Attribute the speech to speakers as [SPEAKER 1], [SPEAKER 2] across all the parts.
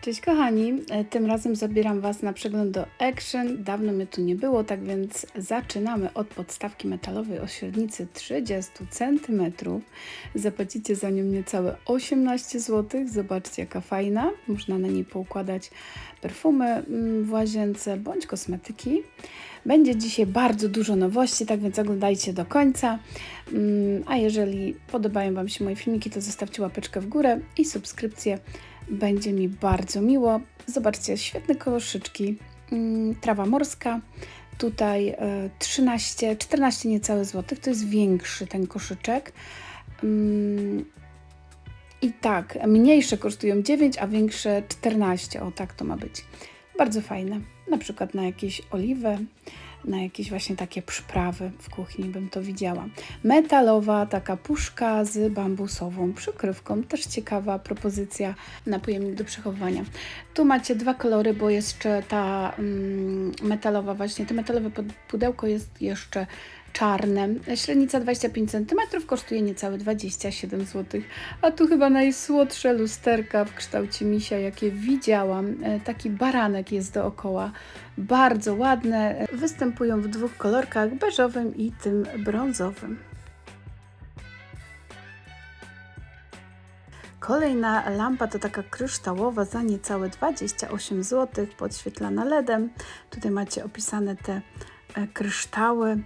[SPEAKER 1] Cześć kochani, E, tym razem zabieram Was na przegląd do Action. Dawno mnie tu nie było, tak więc zaczynamy od podstawki metalowej o średnicy 30 cm. Zapłacicie za nią niecałe 18 zł. Zobaczcie jaka fajna. Można na niej poukładać perfumy mm, w łazience bądź kosmetyki. Będzie dzisiaj bardzo dużo nowości, tak więc oglądajcie do końca. Mm, A jeżeli podobają Wam się moje filmiki, to zostawcie łapeczkę w górę i subskrypcję. Będzie mi bardzo miło. Zobaczcie, świetne koszyczki. Mm, Trawa morska. Tutaj e, 13, 14 niecałe złotych. To jest większy ten koszyczek. Mm, I tak, mniejsze kosztują 9, a większe 14. O, tak to ma być. Bardzo fajne. Na przykład na jakieś oliwę, na jakieś właśnie takie przyprawy w kuchni bym to widziała. Metalowa taka puszka z bambusową przykrywką. Też ciekawa propozycja na pojemnik do przechowywania. Tu macie dwa kolory, bo jeszcze ta mm, metalowa właśnie, to metalowe pudełko jest jeszcze czarne. Średnica 25 cm kosztuje niecałe 27 zł. A tu chyba najsłodsze lusterka w kształcie misia, jakie widziałam. E, Taki baranek jest dookoła. Bardzo ładne. Występują w dwóch kolorkach, beżowym i tym brązowym. Kolejna lampa to taka kryształowa za niecałe 28 zł, podświetlana LEDem. Tutaj macie opisane te e, kryształy.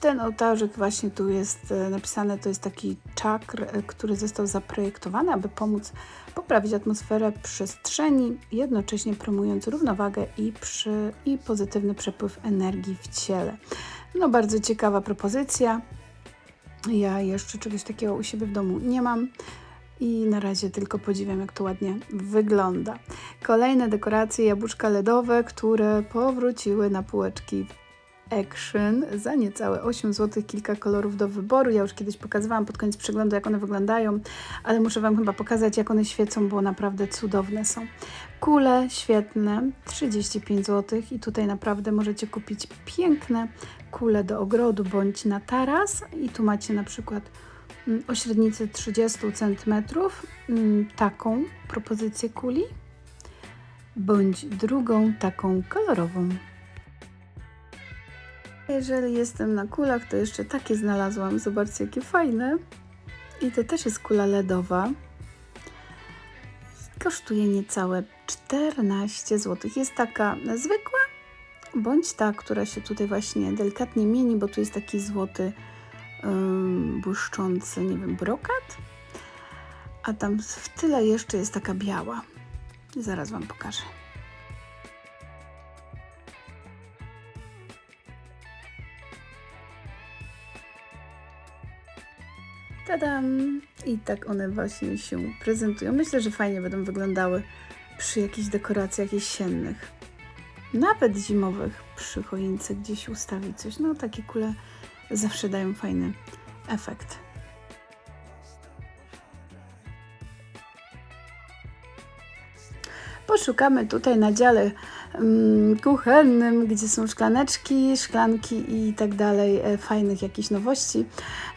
[SPEAKER 1] Ten ołtarzyk właśnie tu jest e, napisane, to jest taki czakr, e, który został zaprojektowany, aby pomóc poprawić atmosferę przestrzeni, jednocześnie promując równowagę i, przy, i pozytywny przepływ energii w ciele. No bardzo ciekawa propozycja. Ja jeszcze czegoś takiego u siebie w domu nie mam. I na razie tylko podziwiam, jak to ładnie wygląda. Kolejne dekoracje, jabłuszka LEDowe, które powróciły na półeczki Action za niecałe 8 zł, kilka kolorów do wyboru. Ja już kiedyś pokazywałam pod koniec przeglądu, jak one wyglądają, ale muszę Wam chyba pokazać, jak one świecą, bo naprawdę cudowne są. Kule świetne, 35 zł i tutaj naprawdę możecie kupić piękne kule do ogrodu bądź na taras i tu macie na przykład mm, o średnicy 30 cm mm, taką propozycję kuli bądź drugą taką kolorową. Jeżeli jestem na kulach, to jeszcze takie znalazłam. Zobaczcie, jakie fajne. I to też jest kula LEDowa. Kosztuje niecałe 14 zł. Jest taka zwykła, bądź ta, która się tutaj właśnie delikatnie mieni, bo tu jest taki złoty, ym, błyszczący, nie wiem, brokat. A tam w tyle jeszcze jest taka biała. Zaraz Wam pokażę. Tadam! I tak one właśnie się prezentują. Myślę, że fajnie będą wyglądały przy jakichś dekoracjach jesiennych. Nawet zimowych przy choince gdzieś ustawić coś. No takie kule zawsze dają fajny efekt. Poszukamy tutaj na dziale kuchennym, gdzie są szklaneczki, szklanki i tak dalej, e, fajnych jakichś nowości.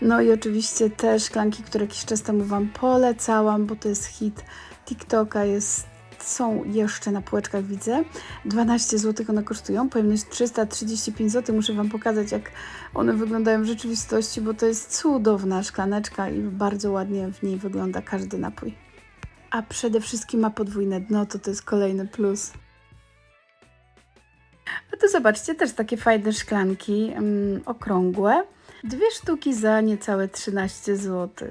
[SPEAKER 1] No i oczywiście te szklanki, które jakiś czas temu Wam polecałam, bo to jest hit TikToka, jest, są jeszcze na półeczkach, widzę. 12 zł one kosztują, pojemność 335 zł. Muszę Wam pokazać, jak one wyglądają w rzeczywistości, bo to jest cudowna szklaneczka i bardzo ładnie w niej wygląda każdy napój. A przede wszystkim ma podwójne dno, to to jest kolejny plus. Tu zobaczcie, też takie fajne szklanki mm, okrągłe. Dwie sztuki za niecałe 13 zł.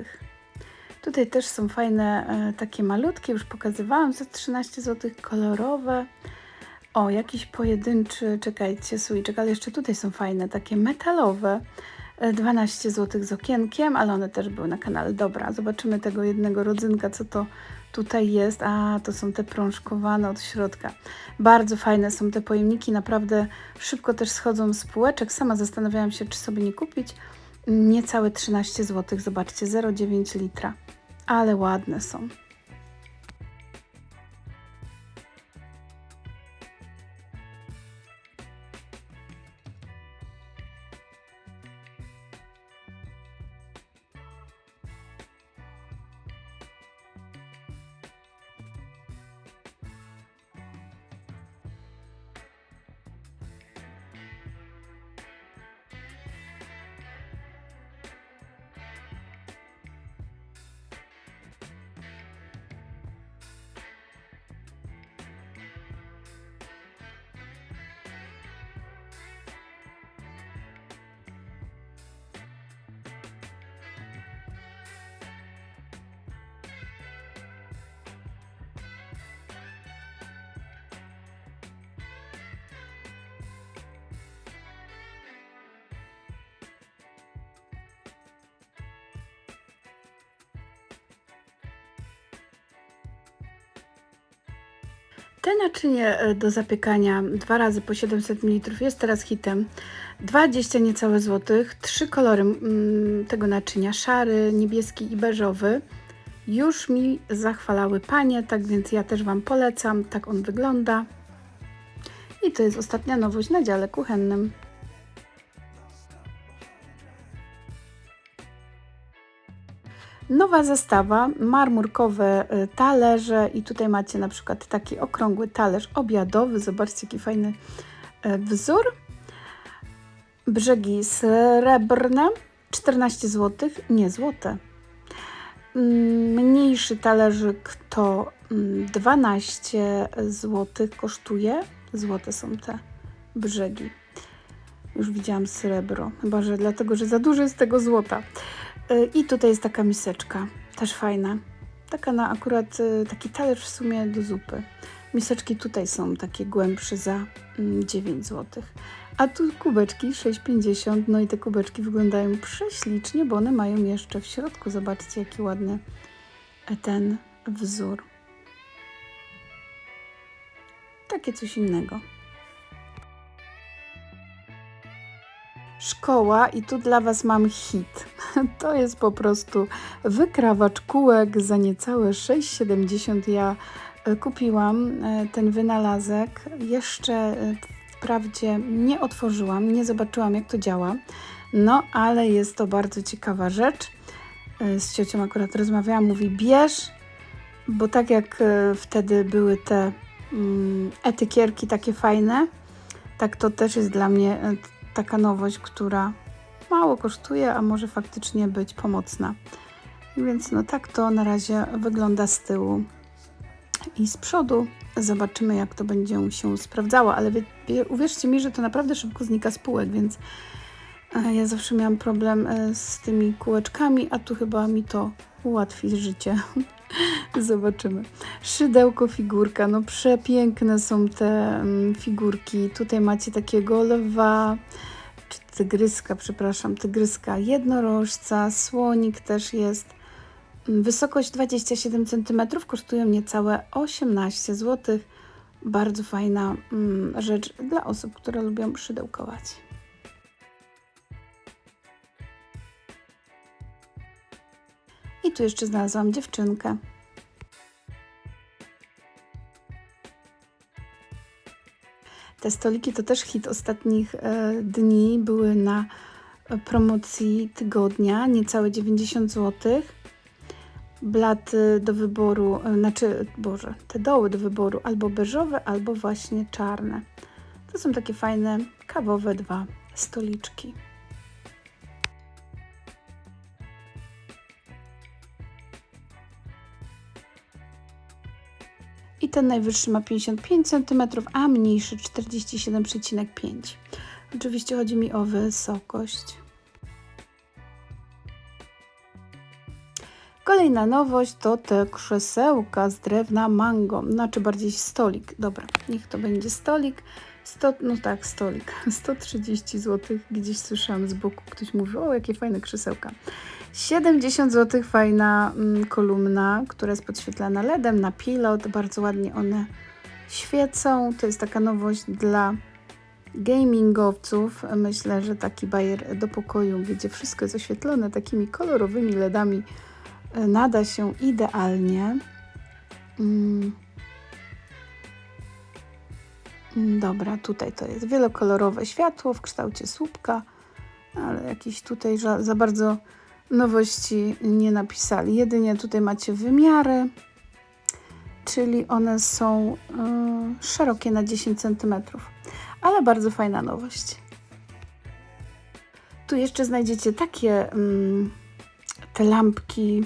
[SPEAKER 1] Tutaj też są fajne, e, takie malutkie, już pokazywałam, za 13 zł, kolorowe. O, jakiś pojedynczy, czekajcie, słoiczek, ale jeszcze tutaj są fajne, takie metalowe. E, 12 zł z okienkiem, ale one też były na kanale. Dobra, zobaczymy tego jednego rodzynka, co to tutaj jest. A, to są te prążkowane od środka. Bardzo fajne są te pojemniki, naprawdę szybko też schodzą z półeczek. Sama zastanawiałam się, czy sobie nie kupić. Niecałe 13 zł, zobaczcie, 0,9 litra. Ale ładne są. Te naczynie e, do zapiekania dwa razy po 700 ml jest teraz hitem. 20 niecałe złotych, trzy kolory mm, tego naczynia, szary, niebieski i beżowy. Już mi zachwalały panie, tak więc ja też Wam polecam. Tak on wygląda. I to jest ostatnia nowość na dziale kuchennym. Nowa zestawa, marmurkowe y, talerze i tutaj macie na przykład taki okrągły talerz obiadowy. Zobaczcie, jaki fajny y, wzór. Brzegi srebrne, 14 zł, nie złote. Mm, mniejszy talerzyk to 12 mm, zł kosztuje. Złote są te brzegi. Już widziałam srebro, chyba że dlatego, że za dużo jest tego złota. Y, I tutaj jest taka miseczka, też fajna. Taka na akurat y, taki talerz w sumie do zupy. Miseczki tutaj są takie głębsze za 9 mm, zł. A tu kubeczki 6,50. No i te kubeczki wyglądają prześlicznie, bo one mają jeszcze w środku. Zobaczcie, jaki ładny ten wzór. Takie coś innego. Szkoła i tu dla Was mam hit. To jest po prostu wykrawacz kółek za niecałe 6,70. Ja e, kupiłam e, ten wynalazek. Jeszcze e, wprawdzie nie otworzyłam, nie zobaczyłam jak to działa. No, ale jest to bardzo ciekawa rzecz. Z ciocią akurat rozmawiałam, mówi bierz, bo tak jak wtedy były te mm, etykierki takie fajne, tak to też jest dla mnie taka nowość, która mało kosztuje, a może faktycznie być pomocna. Więc no tak to na razie wygląda z tyłu i z przodu. Zobaczymy, jak to będzie się sprawdzało, ale wie, wie, uwierzcie mi, że to naprawdę szybko znika z półek, więc e, ja zawsze miałam problem e, z tymi kółeczkami, a tu chyba mi to ułatwi życie. Zobaczymy. Szydełko, figurka. No przepiękne są te mm, figurki. Tutaj macie takiego lwa, czy tygryska, przepraszam, tygryska, jednorożca, słonik też jest. Mm, wysokość 27 cm, kosztują niecałe 18 zł. Bardzo fajna mm, rzecz dla osób, które lubią szydełkować. I tu jeszcze znalazłam dziewczynkę. Te stoliki to też hit ostatnich e, dni. Były na promocji tygodnia, niecałe 90 zł. Blaty do wyboru, e, znaczy, Boże, te doły do wyboru albo beżowe, albo właśnie czarne. To są takie fajne, kawowe dwa stoliczki. Ten najwyższy ma 55 cm, a mniejszy 47,5 Oczywiście chodzi mi o wysokość. Kolejna nowość to te krzesełka z drewna mango, znaczy bardziej stolik. Dobra, niech to będzie stolik. 100, no tak, stolik. 130 zł. Gdzieś słyszałam z boku, ktoś mówił, o jakie fajne krzesełka. 70 zł fajna mm, kolumna, która jest podświetlana LEDem na pilot. Bardzo ładnie one świecą. To jest taka nowość dla gamingowców. Myślę, że taki bajer do pokoju, gdzie wszystko jest oświetlone takimi kolorowymi LEDami, e, nada się idealnie. Mm. mm. Dobra, tutaj to jest wielokolorowe światło w kształcie słupka, ale jakiś tutaj za bardzo nowości nie napisali. Jedynie tutaj macie wymiary, czyli one są y, szerokie na 10 cm, ale bardzo fajna nowość. Tu jeszcze znajdziecie takie y, te lampki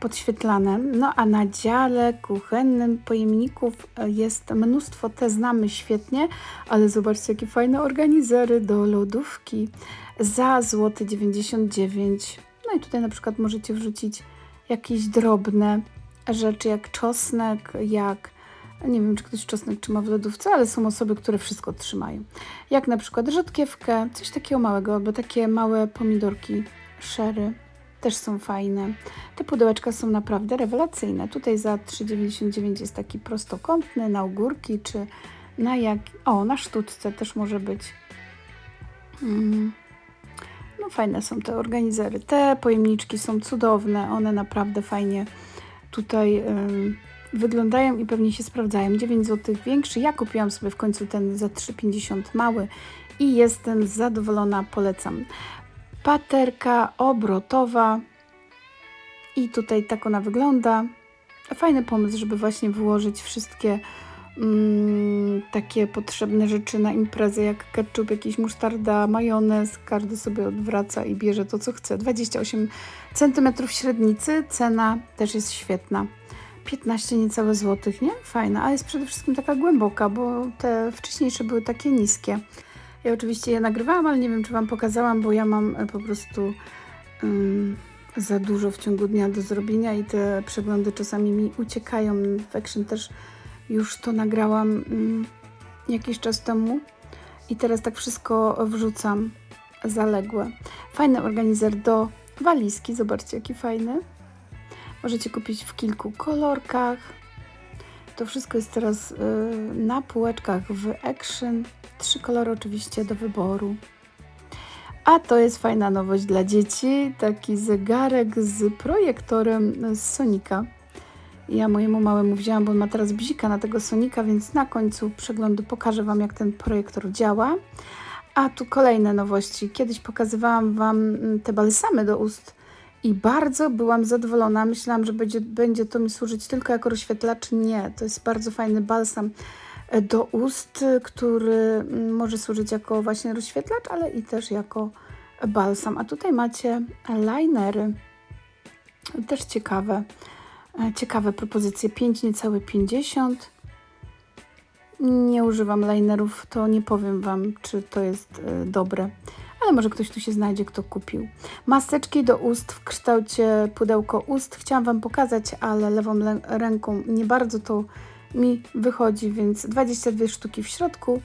[SPEAKER 1] podświetlane. No a na dziale kuchennym pojemników e, jest mnóstwo, te znamy świetnie, ale zobaczcie jakie fajne organizery do lodówki za złoty 99. No i tutaj na przykład możecie wrzucić jakieś drobne rzeczy jak czosnek, jak nie wiem, czy ktoś czosnek trzyma w lodówce, ale są osoby, które wszystko trzymają. Jak na przykład rzodkiewkę, coś takiego małego, albo takie małe pomidorki, szery też są fajne. Te pudełeczka są naprawdę rewelacyjne. Tutaj za 3,99 jest taki prostokątny na ogórki, czy na jak... O, na sztuczce też może być. Mm. No fajne są te organizery. Te pojemniczki są cudowne. One naprawdę fajnie tutaj wyglądają i pewnie się sprawdzają. 9 zł większy. Ja kupiłam sobie w końcu ten za 3,50 mały i jestem zadowolona, polecam. Paterka obrotowa i tutaj tak ona wygląda. Fajny pomysł, żeby właśnie wyłożyć wszystkie mm, takie potrzebne rzeczy na imprezę, jak ketchup, jakiś musztarda, majonez. Każdy sobie odwraca i bierze to, co chce. 28 cm średnicy, cena też jest świetna. 15 niecałe złotych, nie? Fajna, a jest przede wszystkim taka głęboka, bo te wcześniejsze były takie niskie. Ja oczywiście je nagrywałam, ale nie wiem, czy Wam pokazałam, bo ja mam e, po prostu um, za dużo w ciągu dnia do zrobienia i te przeglądy czasami mi uciekają. W Action też już to nagrałam um, jakiś czas temu i teraz tak wszystko wrzucam zaległe. Fajny organizer do walizki, zobaczcie jaki fajny. Możecie kupić w kilku kolorkach. To wszystko jest teraz y, na półeczkach w Action. Trzy kolory oczywiście do wyboru. A to jest fajna nowość dla dzieci. Taki zegarek z projektorem z Sonika. Ja mojemu małemu wzięłam, bo on ma teraz bzika na tego Sonika, więc na końcu przeglądu pokażę Wam, jak ten projektor działa. A tu kolejne nowości. Kiedyś pokazywałam Wam mm, te balsamy do ust i bardzo byłam zadowolona. Myślałam, że będzie, będzie to mi służyć tylko jako rozświetlacz. Nie, to jest bardzo fajny balsam e, do ust, który mm, może służyć jako właśnie rozświetlacz, ale i też jako balsam. A tutaj macie linery. Też ciekawe. E, ciekawe propozycje. 5 niecałe 50. Nie używam linerów, to nie powiem Wam, czy to jest e, dobre ale może ktoś tu się znajdzie, kto kupił. Maseczki do ust w kształcie pudełko ust. Chciałam Wam pokazać, ale lewą ręką nie bardzo to mi wychodzi, więc 22 sztuki w środku.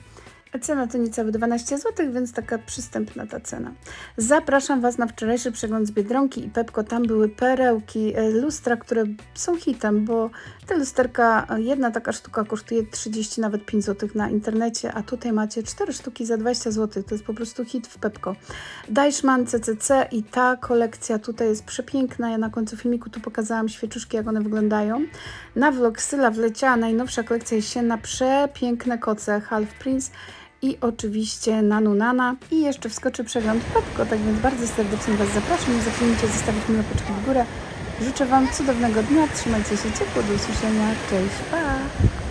[SPEAKER 1] Cena to niecałe 12 zł, więc taka przystępna ta cena. Zapraszam Was na wczorajszy przegląd z Biedronki i Pepko. Tam były perełki, e, lustra, które są hitem, bo te lusterka, e, jedna taka sztuka kosztuje 30, nawet 5 zł na internecie, a tutaj macie 4 sztuki za 20 zł. To jest po prostu hit w Pepko. Deichmann CCC i ta kolekcja tutaj jest przepiękna. Ja na końcu filmiku tu pokazałam świeczuszki, jak one wyglądają. Na vlog Syla wleciała najnowsza kolekcja jesienna, przepiękne koce Half Prince i oczywiście Nanunana i jeszcze wskoczy przegląd Pepko, tak więc bardzo serdecznie Was zapraszam. Nie zapomnijcie zostawić mi łapeczki w górę. Życzę Wam cudownego dnia, trzymajcie się ciepło, do usłyszenia, cześć, pa!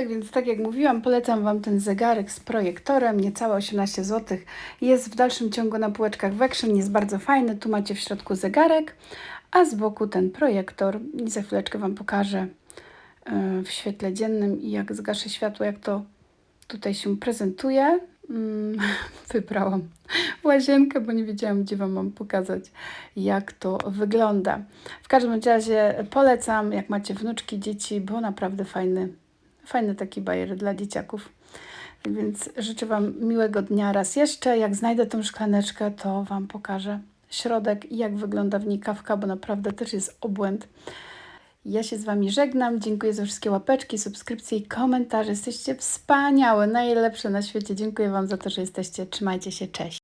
[SPEAKER 1] Tak więc, tak jak mówiłam, polecam Wam ten zegarek z projektorem, niecałe 18 zł. Jest w dalszym ciągu na półeczkach w Action, jest bardzo fajny. Tu macie w środku zegarek, a z boku ten projektor. I za chwileczkę Wam pokażę e, w świetle dziennym i jak zgaszę światło, jak to tutaj się prezentuje. mm, wybrałam łazienkę, bo nie wiedziałam, gdzie Wam mam pokazać, jak to wygląda. W każdym razie polecam, jak macie wnuczki, dzieci, bo naprawdę fajny, fajny taki bajer dla dzieciaków. Więc życzę Wam miłego dnia raz jeszcze. Jak znajdę tą szklaneczkę, to Wam pokażę środek i jak wygląda w niej kawka, bo naprawdę też jest obłęd. Ja się z Wami żegnam. Dziękuję za wszystkie łapeczki, subskrypcje i komentarze. Jesteście wspaniałe, najlepsze na świecie. Dziękuję Wam za to, że jesteście. Trzymajcie się, cześć.